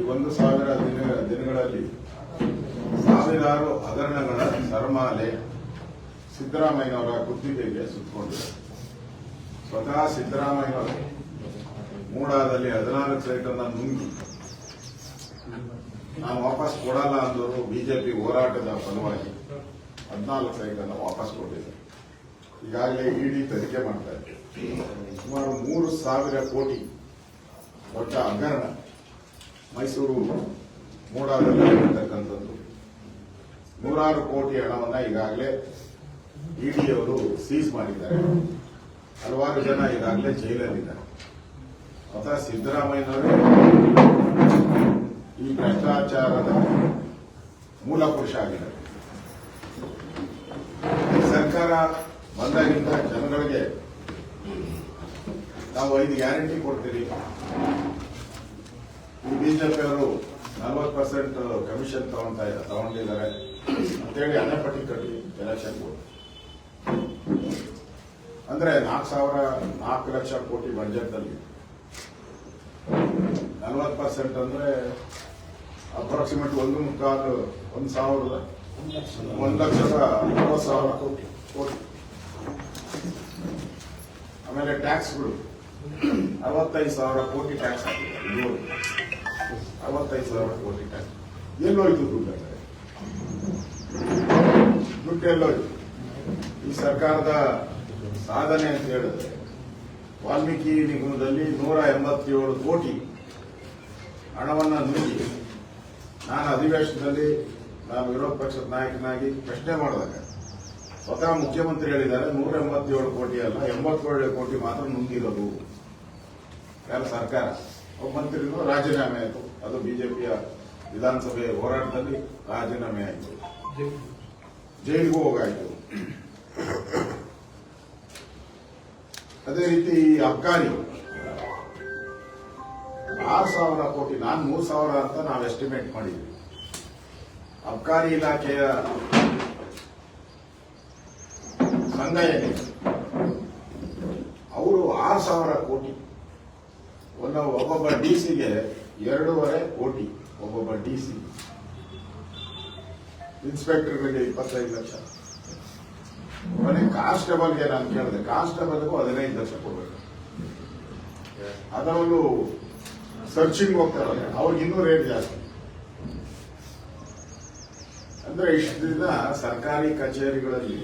ಈ ಒಂದು ಸಾವಿರ ದಿನ, ದಿನಗಳಲ್ಲಿ ಸಾವಿರಾರು ಹಗರಣಗಳ ಸರಮಾಲೆ ಸಿದ್ದರಾಮಯ್ಯನವರ ಕುತ್ತಿಗೆಗೆ ಸುತ್ತಕೊಂಡಿದೆ. ಸ್ವತಃ ಸಿದ್ದರಾಮಯ್ಯನವರು ಮೂಡಾದಲ್ಲಿ ಹದಿನಾಲ್ಕು ಸೈಟನ್ನು ನುಂಗಿ ನಾನು ವಾಪಸ್ ಕೊಡಲ್ಲ ಅಂದವರು ಬಿಜೆಪಿ ಹೋರಾಟದ ಫಲವಾಗಿ ಹದಿನಾಲ್ಕು ಸೈಟನ್ನು ವಾಪಸ್ ಕೊಟ್ಟಿದ್ದಾರೆ. ಈಗಾಗಲೇ ಇಡಿ ತನಿಖೆ ಮಾಡ್ತಾ ಇದೆ ಸುಮಾರು ಮೂರು ಸಾವಿರ ಕೋಟಿ ದೊಡ್ಡ ಹಗರಣ. ಮೈಸೂರು ಮೂಡಾದಲ್ಲಿ ಇರತಕ್ಕಂಥದ್ದು ನೂರಾರು ಕೋಟಿ ಹಣವನ್ನ ಈಗಾಗಲೇ ಇಡಿಯವರು ಸೀಸ್ ಮಾಡಿದ್ದಾರೆ. ಹಲವಾರು ಜನ ಈಗಾಗಲೇ ಜೈಲಲ್ಲಿದ್ದಾರೆ. ಅಥ ಸಿದ್ದರಾಮಯ್ಯನವರೇ, ಈ ಭ್ರಷ್ಟಾಚಾರದ ಮೂಲ ಪುರುಷ ಆಗಿದ್ದಾರೆ. ಸರ್ಕಾರ ಬಂದಾಗಿಂದ ಜನಗಳಿಗೆ ನಾವು ಐದು ಗ್ಯಾರಂಟಿ ಕೊಡ್ತೀವಿ. ಈ ಬಿಜೆಪಿ ಅವರು ನಲ್ವತ್ತು ಪರ್ಸೆಂಟ್ ಕಮಿಷನ್ ತಗೊಂತಾ ತಗೊಂಡಿದ್ದಾರೆ. ಅಂತೇಳಿ ಹಣೆಪಟ್ಟಿ ಕಟ್ಟಿ ಎಲೆಕ್ಷನ್ ಅಂದ್ರೆ ನಾಲ್ಕು ಸಾವಿರ ನಾಲ್ಕು ಲಕ್ಷ ಕೋಟಿ ಬಜೆಟ್ ಅಲ್ಲಿ ನಲ್ವತ್ತು ಪರ್ಸೆಂಟ್ ಅಂದ್ರೆ ಅಪ್ರಾಕ್ಸಿಮೇಟ್ ಒಂದು ಮುಕ್ಕಾಲು, ಒಂದು ಸಾವಿರದ, ಒಂದು ಲಕ್ಷದ ಅರವತ್ತು ಸಾವಿರ ಕೋಟಿ. ಕೋಟಿ ಆಮೇಲೆ ಟ್ಯಾಕ್ಸ್ಗಳು ಅರವತ್ತೈದು ಸಾವಿರ ಕೋಟಿ ಟ್ಯಾಕ್ಸ್ ಹಾಕಿದ್ದಾರೆ. ಅರವತ್ತೈದು ಸಾವಿರ ಕೋಟಿ ಟ್ಯಾಕ್ಸ್ ಎಲ್ಲೋಯ್ತು ದುಡ್ಡು ಅಂದರೆ? ದುಡ್ಡು ಎಲ್ಲೋಯ್ತು. ಈ ಸರ್ಕಾರದ ಸಾಧನೆ ಅಂತ ಹೇಳಿದ್ರೆ ವಾಲ್ಮೀಕಿ ನಿಗಮದಲ್ಲಿ ನೂರ ಎಂಬತ್ತೇಳು ಕೋಟಿ ಹಣವನ್ನು ನುಗ್ಗಿ ನಾನು ಅಧಿವೇಶನದಲ್ಲಿ ನಾನು ವಿರೋಧ ಪಕ್ಷದ ನಾಯಕನಾಗಿ ಪ್ರಶ್ನೆ ಮಾಡಿದಾಗ ಸ್ವತಃ ಮುಖ್ಯಮಂತ್ರಿ ಹೇಳಿದ್ದಾರೆ ನೂರ ಎಂಬತ್ತೇಳು ಕೋಟಿ ಅಲ್ಲ, ಎಂಬತ್ತೇಳು ಕೋಟಿ ಮಾತ್ರ ನುಂಗಿರೋದು ಯಾರು ಸರ್ಕಾರ? ಒಬ್ಬ ಮಂತ್ರಿಗೂ ರಾಜೀನಾಮೆ ಆಯಿತು. ಅದು ಬಿಜೆಪಿಯ ವಿಧಾನಸಭೆ ಹೋರಾಟದಲ್ಲಿ ರಾಜೀನಾಮೆ ಆಯಿತು. ಜೈಲಿಗೂ ಹೋಗಾಯಿತು. ಅದೇ ರೀತಿ ಈ ಅಬ್ಕಾರಿ, ಆರು ಸಾವಿರ ಕೋಟಿ, ನಾನು ಮೂರು ಸಾವಿರ ಅಂತ ನಾವು ಎಸ್ಟಿಮೇಟ್ ಮಾಡಿದ್ವಿ. ಅಬ್ಕಾರಿ ಇಲಾಖೆಯ ಸಂಘ ಅವರು ಆರು ಸಾವಿರ ಕೋಟಿ. ಒಂದು ಒಬ್ಬೊಬ್ಬ ಡಿ ಸಿಗೆ ಎರಡೂವರೆ ಕೋಟಿ ಒಬ್ಬೊಬ್ಬ ಡಿ ಸಿ. ಇನ್ಸ್ಪೆಕ್ಟರ್ಗಳಿಗೆ ಇಪ್ಪತ್ತೈದು ಲಕ್ಷ. ಮನೆ ಕಾನ್ಸ್ಟೇಬಲ್ಗೆ ನಾನು ಕೇಳಿದೆ, ಕಾನ್ಸ್ಟೇಬಲ್ಗೂ ಹದಿನೈದು ಲಕ್ಷ ಕೊಡಬೇಕು. ಅದರಲ್ಲೂ ಸರ್ಚಿಂಗ್ ಹೋಗ್ತಾರೆ ಅವ್ರಿಗೆ ಇನ್ನೂ ರೇಟ್ ಜಾಸ್ತಿ. ಅಂದ್ರೆ ಇಷ್ಟು ದಿನ ಸರ್ಕಾರಿ ಕಚೇರಿಗಳಲ್ಲಿ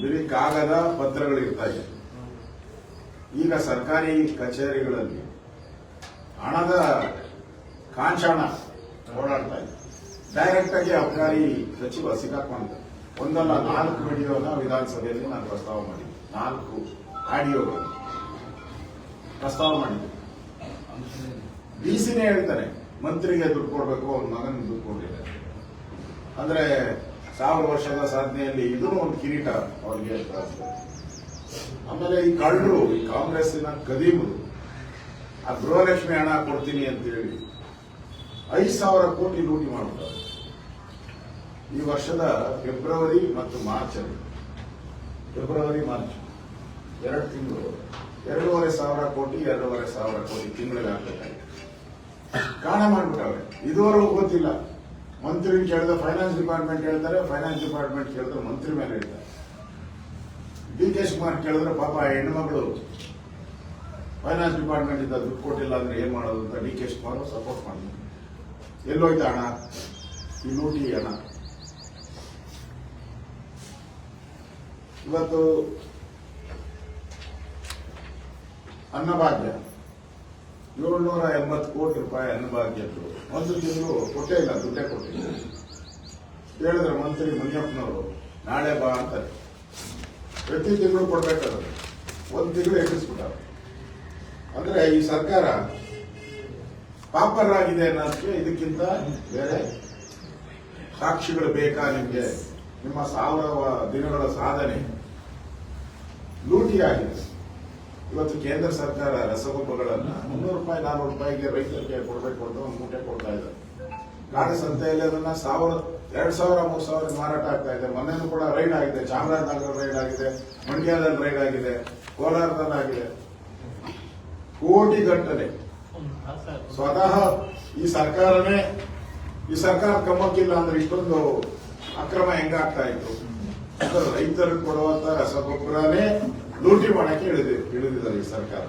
ಬಿಳಿ ಕಾಗದ ಪತ್ರಗಳು ಇರ್ತಾ ಇದೆ ಈಗ ಸರ್ಕಾರಿ ಕಚೇರಿಗಳಲ್ಲಿ ಹಣದ ಕಾಂಚಾಣ ಓಡಾಡ್ತಾ ಇದೆ ಡೈರೆಕ್ಟ್ ಆಗಿ ಅಬಕಾರಿ ಸಚಿವ ಸಿಕ್ಕಾಕೊಂಡ ಒಂದಲ್ಲ, ನಾಲ್ಕು ವಿಡಿಯೋನ ವಿಧಾನಸಭೆಯಲ್ಲಿ ನಾನು ಪ್ರಸ್ತಾವ ಮಾಡಿದ್ದೆ. ನಾಲ್ಕು ಆಡಿಯೋಗಳು ಪ್ರಸ್ತಾವ ಮಾಡಿದ್ದೆ. ಡಿಸಿನೇ ಹೇಳ್ತಾರೆ, ಮಂತ್ರಿಗೆ ದುಡ್ಡು ಕೊಡಬೇಕು, ಅವ್ರ ಮಗನ ದುಡ್ಡು ಕೊಟ್ಟಿದ್ದಾರೆ ಅಂದ್ರೆ ಸಾವಿರ ವರ್ಷದ ಸಾಧನೆಯಲ್ಲಿ ಇದೂ ಒಂದು ಕಿರೀಟ ಅವ್ರಿಗೆ ಆಮೇಲೆ ಈ ಕಳ್ಳರು, ಈ ಕಾಂಗ್ರೆಸ್ಸಿನ ಕದೀಮರು ಆ ಗೃಹಲಕ್ಷ್ಮಿ ಹಣ ಕೊಡ್ತೀನಿ ಅಂತ ಹೇಳಿ ಐದು ಸಾವಿರ ಕೋಟಿ ಲೂಟಿ ಮಾಡ್ತಾರೆ ಈ ವರ್ಷದ ಫೆಬ್ರವರಿ ಮತ್ತು ಮಾರ್ಚ್ ಅಲ್ಲಿ. February, March. ಎರಡು ತಿಂಗಳು. ಎರಡೂವರೆ ಸಾವಿರ ಕೋಟಿ, ಎರಡೂವರೆ ಸಾವಿರ ಕೋಟಿ ತಿಂಗಳಿಗೆ ಹಾಕಬೇಕಾಗಿತ್ತು ಕಾಣ ಮಾಡಿಬಿಟ್ಟವ್ರೆ. ಇದುವರೆಗೂ ಗೊತ್ತಿಲ್ಲ. ಮಂತ್ರಿ ಕೇಳಿದ್ರೆ ಫೈನಾನ್ಸ್ ಡಿಪಾರ್ಟ್ಮೆಂಟ್ ಹೇಳ್ತಾರೆ ಫೈನಾನ್ಸ್ ಡಿಪಾರ್ಟ್ಮೆಂಟ್ ಕೇಳಿದ್ರೆ ಮಂತ್ರಿ ಮೇಲೆ ಹೇಳ್ತಾರೆ. ಡಿ ಕೆ ಶಿವಕುಮಾರ್ ಕೇಳಿದ್ರೆ ಪಾಪ ಹೆಣ್ಮಗಳು ಫೈನಾನ್ಸ್ ಡಿಪಾರ್ಟ್ಮೆಂಟ್ ಇಂದ ದುಡ್ಡು ಕೊಟ್ಟಿಲ್ಲ ಅಂದ್ರೆ ಏನ್ ಮಾಡೋದು ಅಂತ ಡಿ ಕೆ ಶಿವಕುಮಾರ್ ಸಪೋರ್ಟ್ ಮಾಡಿದ್ರು. ಎಲ್ಲೋಯ್ತಾ ಹಣ? ಈ ಲೂಟಿ ಹಣ. ಇವತ್ತು ಅನ್ನಭಾಗ್ಯ. ಏಳ್ನೂರ ಎಂಬತ್ತು ಕೋಟಿ ರೂಪಾಯಿ ಅನ್ನಭಾಗ್ಯದ್ದು ಒಂದು ತಿಂಗಳು ಕೊಟ್ಟೇ ಇಲ್ಲ, ದುಡ್ಡೇ ಕೊಟ್ಟಿಲ್ಲ. ಹೇಳಿದ್ರೆ ಮಂತ್ರಿ ಮುನಿಯಪ್ಪನವರು, ನಾಳೆ ಬಾ ಅಂತಾರೆ. ಪ್ರತಿ ತಿಂಗಳು ಕೊಡ್ಬೇಕಾದ್ರೆ ಒಂದು ತಿಂಗಳು ಎದುರಿಸ್ಬಿಟ್ಟಾರೆ ಅಂದ್ರೆ ಈ ಸರ್ಕಾರ ಪಾಪರ್ ಆಗಿದೆ ಅನ್ನೋದಕ್ಕೆ ಇದಕ್ಕಿಂತ ಬೇರೆ ಸಾಕ್ಷಿಗಳು ಬೇಕಾ ನಿಮಗೆ? ನಿಮ್ಮ ಸಾವಿರ ದಿನಗಳ ಸಾಧನೆ ಲೂಟಿ ಆಗಿದೆ ಇವತ್ತು ಕೇಂದ್ರ ಸರ್ಕಾರ ರಸಗೊಬ್ಬರಗಳನ್ನ ಮುನ್ನೂರು ರೂಪಾಯಿ, ನಾನೂರು ರೂಪಾಯಿಗೆ ರೈತರಿಗೆ ಕೊಡಬೇಕು ಅಂತ ಒಂದು ಮೂಟೆ ಕೊಡ್ತಾ ಇದೆ. ಗಾಡಿ ಸಂತೆಯಲ್ಲಿ ಅದನ್ನ ಸಾವಿರ, ಎರಡ್ ಸಾವಿರ, ಮೂರ್ ಸಾವಿರ ಮಾರಾಟ ಆಗ್ತಾ ಇದೆ. ಮೊನ್ನೆನೂ ಕೂಡ ರೈಡ್ ಆಗಿದೆ. ಚಾಮರಾಜನಗರ ರೈಡ್ ಆಗಿದೆ. ಮಂಡ್ಯದಲ್ಲಿ ರೈಡ್ ಆಗಿದೆ. ಕೋಲಾರದಲ್ಲಿ ಆಗಿದೆ. ಕೋಟಿ ಗಟ್ಟಲೆ ಸ್ವತಃ ಈ ಸರ್ಕಾರನೇ, ಈ ಸರ್ಕಾರ ಕಮ್ಮಕ್ಕಿಲ್ಲ ಅಂದ್ರೆ ಇಷ್ಟೊಂದು ಅಕ್ರಮ ಹೆಂಗಾಗ್ತಾ ಇತ್ತು. ರೈತರು ಕೊಡುವಂತ ರಸಗೊಬ್ಬರನೇ ಲೂಟಿ ಮಾಡಕ್ಕೆ ಇಳಿದಿ ಇಳಿದಿದ್ದಾರೆ ಈ ಸರ್ಕಾರ